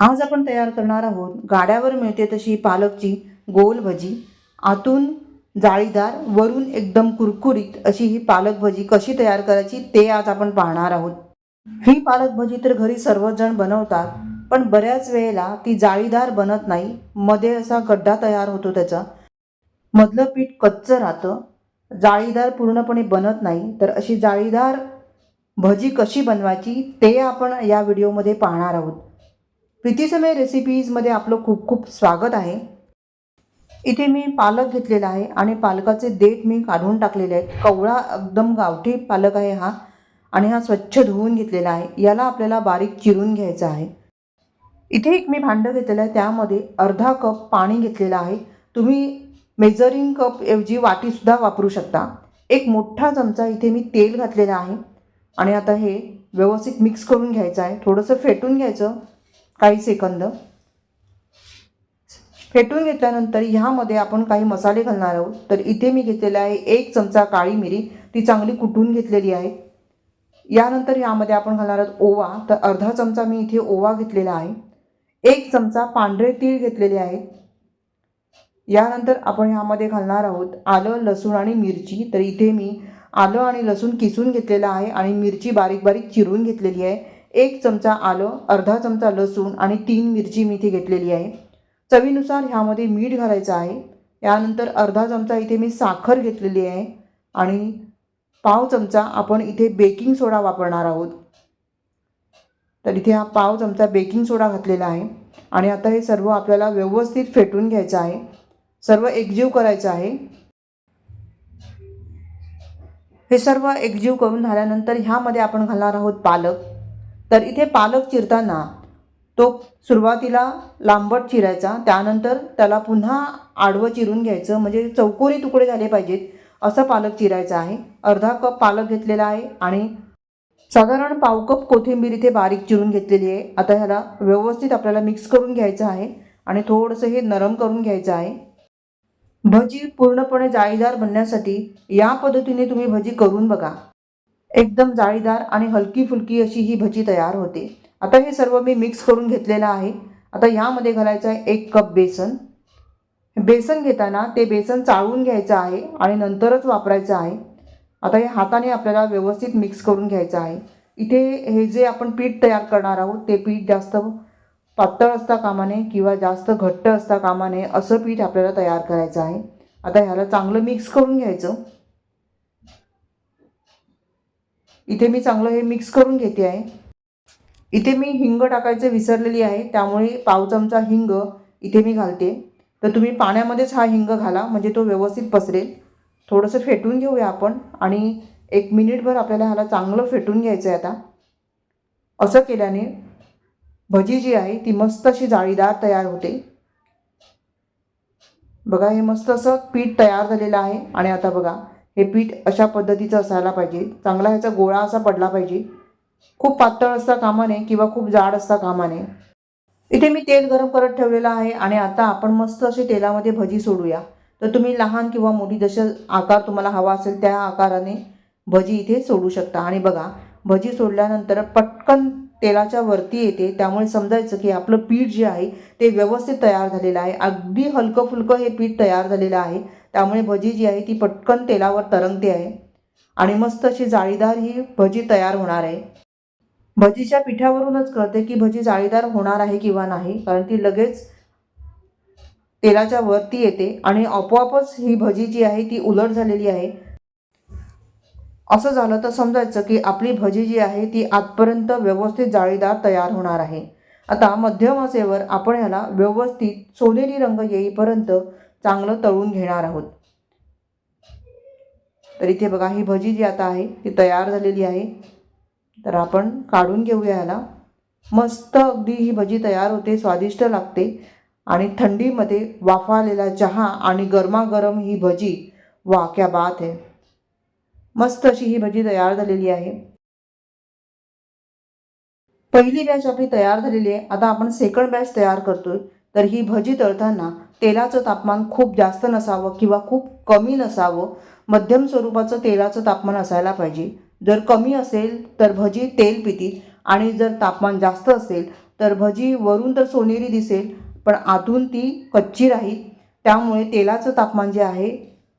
आज आपण तयार करणार आहोत गाड्यावर मिळते तशी पालकची गोल भजी आतून जाळीदार वरून एकदम कुरकुरीत अशी ही पालक भजी कशी तयार करायची ते आज आपण पाहणार आहोत. ही पालक भजी तर घरी सर्वजण बनवतात पण बऱ्याच वेळेला ती जाळीदार बनत नाही. मध्ये असा गड्डा तयार होतो त्याचा. मधलं पीठ कच्चं राहतं. जाळीदार पूर्णपणे बनत नाही तर अशी जाळीदार भजी कशी बनवायची ते आपण या व्हिडिओमध्ये पाहणार आहोत. प्रीतीसमय रेसिपीजमध्ये आपलं खूप खूप स्वागत आहे. इथे मी पालक घेतलेला आहे आणि पालकाचे देठ मी काढून टाकलेले आहेत. कवळा एकदम गावठी पालक आहे हा आणि हा स्वच्छ धुवून घेतलेला आहे. याला आपल्याला बारीक चिरून घ्यायचा आहे. इथे एक मी भांडं घेतलेलं आहे. त्यामध्ये अर्धा कप पाणी घेतलेलं आहे. तुम्ही मेजरिंग कप ऐवजी वाटीसुद्धा वापरू शकता. एक मोठा चमचा इथे मी तेल घातलेलं आहे. आणि आता हे व्यवस्थित मिक्स करून घ्यायचं आहे. थोडंसं फेटून घ्यायचं. काही सेकंद. फेटून घेतल्यानंतर ह्यामध्ये आपण काही मसाले घालणार आहोत. तर इथे मी घेतलेला आहे एक चमचा काळी मिरी. ती चांगली कुटून घेतलेली आहे. यानंतर यामध्ये आपण घालणार आहोत ओवा. तर अर्धा चमचा मी इथे ओवा घेतलेला आहे. एक चमचा पांढरे तीळ घेतलेले आहेत. यानंतर आपण ह्यामध्ये घालणार आहोत आलं लसूण आणि मिरची. तर इथे मी आलं आणि लसूण किसून घेतलेलं आहे आणि मिरची बारीक बारीक चिरून घेतलेली आहे. एक चमचा आलं अर्धा चमचा लसूण आणि तीन मिरची मी इथे घेतलेली आहे. चवीनुसार ह्यामध्ये मीठ घालायचं आहे. यानंतर अर्धा चमचा इथे मी साखर घेतलेली आहे आणि पाव चमचा आपण इथे बेकिंग सोडा वापरणार आहोत. तर इथे हा पाव चमचा बेकिंग सोडा घातलेला आहे आणि आता हे सर्व आपल्याला व्यवस्थित फेटून घ्यायचं आहे. सर्व एकजीव करायचं आहे. हे सर्व एकजीव करून झाल्यानंतर ह्यामध्ये आपण घालणार आहोत पालक. तर इथे पालक चिरताना तो सुरुवातीला लांबट चिरायचा त्यानंतर त्याला पुन्हा आडवं चिरून घ्यायचं म्हणजे चौकोनी तुकडे झाले पाहिजेत असं पालक चिरायचं आहे. अर्धा कप पालक घेतलेला आहे आणि साधारण पाव कप कोथिंबीर इथे बारीक चिरून घेतलेली आहे. आता ह्याला व्यवस्थित आपल्याला मिक्स करून घ्यायचं आहे आणि थोडंसं हे नरम करून घ्यायचं आहे. भजी पूर्णपणे जाळीदार बनण्यासाठी या पद्धतीने तुम्ही भजी करून बघा. एकदम जाळीदार आणि हलकी फुलकी अशी ही भजी तयार होते. आता हे सर्व मी मिक्स करून घेतलेलं आहे. आता यामध्ये घालायचं आहे एक कप बेसन. बेसन घेताना ते बेसन चाळून घ्यायचं आहे आणि नंतरच वापरायचं आहे. आता हे हाताने आपल्याला व्यवस्थित मिक्स करून घ्यायचं आहे. इथे हे जे आपण पीठ तयार करणार आहोत ते पीठ जास्त पातळ असता कामा नये किंवा जास्त घट्ट असता कामा नये असं पीठ आपल्याला तयार करायचं आहे. आता ह्याला चांगलं मिक्स करून घ्यायचं. इथे मी चांगलं हे मिक्स करून घेते आहे. इथे मी हिंग टाकायचं विसरलेली आहे त्यामुळे पाव चमचा हिंग इथे मी घालते. तर तुम्ही पाण्यामध्येच हा हिंग घाला म्हणजे तो व्यवस्थित पसरेल. थोडंसं फेटून घेऊया आपण आणि एक मिनिटभर आपल्याला ह्याला चांगलं फेटून घ्यायचं आहे आता. असं केल्याने भजी जी आहे ती मस्त अशी जाळीदार तयार होते. बघा हे मस्त असं पीठ तयार झालेलं आहे आणि आता बघा हे पीठ अशा पद्धतीचं असायला पाहिजे. चांगला ह्याचा गोळा असा पडला पाहिजे. खूप पातळ असता कामा नये किंवा खूप जाड असता कामा नये इथे मी तेल गरम करत ठेवलेलं आहे आणि आता आपण मस्त अशी तेलामध्ये भजी सोडूया. तर तुम्ही लहान किंवा मोठी जसं आकार तुम्हाला हवा असेल त्या आकाराने भजी इथे सोडू शकता. आणि बघा भजी सोडल्यानंतर पटकन तेलाच्या वरती येते. त्यामुळे समजायचं की आपलं पीठ जे आहे ते व्यवस्थित तयार झालेलं आहे. अगदी हलकं फुलकं हे पीठ तयार झालेलं आहे. त्यामुळे भजी जी आहे ती पटकन तेलावर तरंगते आहे. आणि मस्त अशी जाळीदार ही भजी तयार होणार आहे. भजीच्या पिठावरूनच कळते की भजी जाळीदार होणार आहे किंवा नाही कारण ती लगेच तेलाच्या वरती येते आणि आपोआपच ही भजी जी आहे ती उलट झालेली आहे. असं झालं तर समजायचं की आपली भजी जी आहे ती आतपर्यंत व्यवस्थित जाळीदार तयार होणार आहे. आता मध्यम आचेवर आपण ह्याला व्यवस्थित सोनेरी रंग येईपर्यंत चांगलं तळून घेणार आहोत. तर इथे बघा ही भजी जी आता आहे ती तयार झालेली आहे. तर आपण काढून घेऊया ह्याला मस्त अगदी ही भजी तयार होते स्वादिष्ट लागते. आणि थंडीमध्ये वाफालेला चहा आणि गरमागरम ही भजी वा क्या बात आहे. मस्त अशी ही भजी तयार झालेली आहे. पहिली बॅच आपली तयार झालेली आहे. आता आपण सेकंड बॅच तयार करतोय. तर ही भजी तळताना तेलाचं तापमान खूप जास्त नसावं किंवा खूप कमी नसावं मध्यम स्वरूपाचं तेलाचं तापमान असायला पाहिजे. जर कमी असेल तर भजी तेल पितील आणि जर तापमान जास्त असेल तर भजी वरून तर सोनेरी दिसेल पण आतून ती कच्ची राहील. त्यामुळे तेलाचं तापमान जे आहे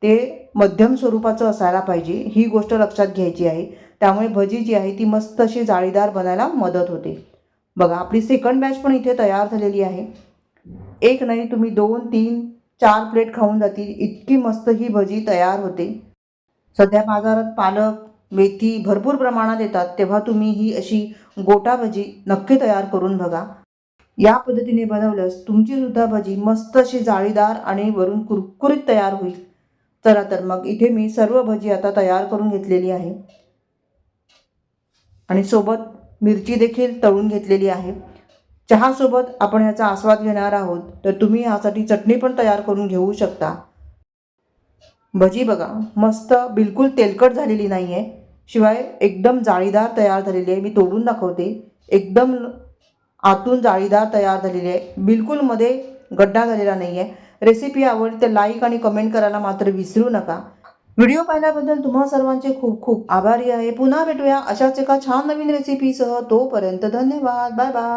ते मध्यम स्वरूपाचं असायला पाहिजे ही गोष्ट लक्षात घ्यायची आहे. त्यामुळे भजी जी आहे ती मस्त अशी जाळीदार बनायला मदत होते. बघा आपली सेकंड बॅच पण इथे तयार झालेली आहे. एक नाही तुम्ही दोन तीन चार प्लेट खाऊन जातील. इतकी मस्त ही भजी तयार होते. सध्या बाजारात पालक मेथी भरपूर प्रमाणात येतात. तेव्हा तुम्ही ही अशी गोटा भजी नक्की तयार करून बघा. या पद्धतीने बनवल्यास तुमची सुद्धा भजी मस्त अशी जाळीदार आणि वरून कुरकुरीत तयार होईल. चला तर मग इथे मी सर्व भजी आता तयार करून घेतलेली आहे. आणि सोबत मिरची देखील तळून घेतलेली आहे. चहासोबत आपण याचा आस्वाद घेणार आहोत तर तुम्ही ह्यासाठी चटणी पण तयार करून घेऊ शकता. भजी बघा मस्त बिलकुल तेलकट झालेली नाही आहे शिवाय एकदम जाळीदार तयार झालेली आहे. मी तोडून दाखवते. एकदम आतून जाळीदार तयार झालेली आहे. बिलकुलमध्ये गड्डा झालेला नाही आहे रेसिपी आवडली तर लाईक आणि कमेंट करायला मात्र विसरू नका. व्हिडिओ पाहिल्याबद्दल तुम्हा सर्वांचे खूप खूप आभारी आहे. पुन्हा भेटूया अशाच एका छान नवीन रेसिपीसह तोपर्यंत धन्यवाद. Bye bye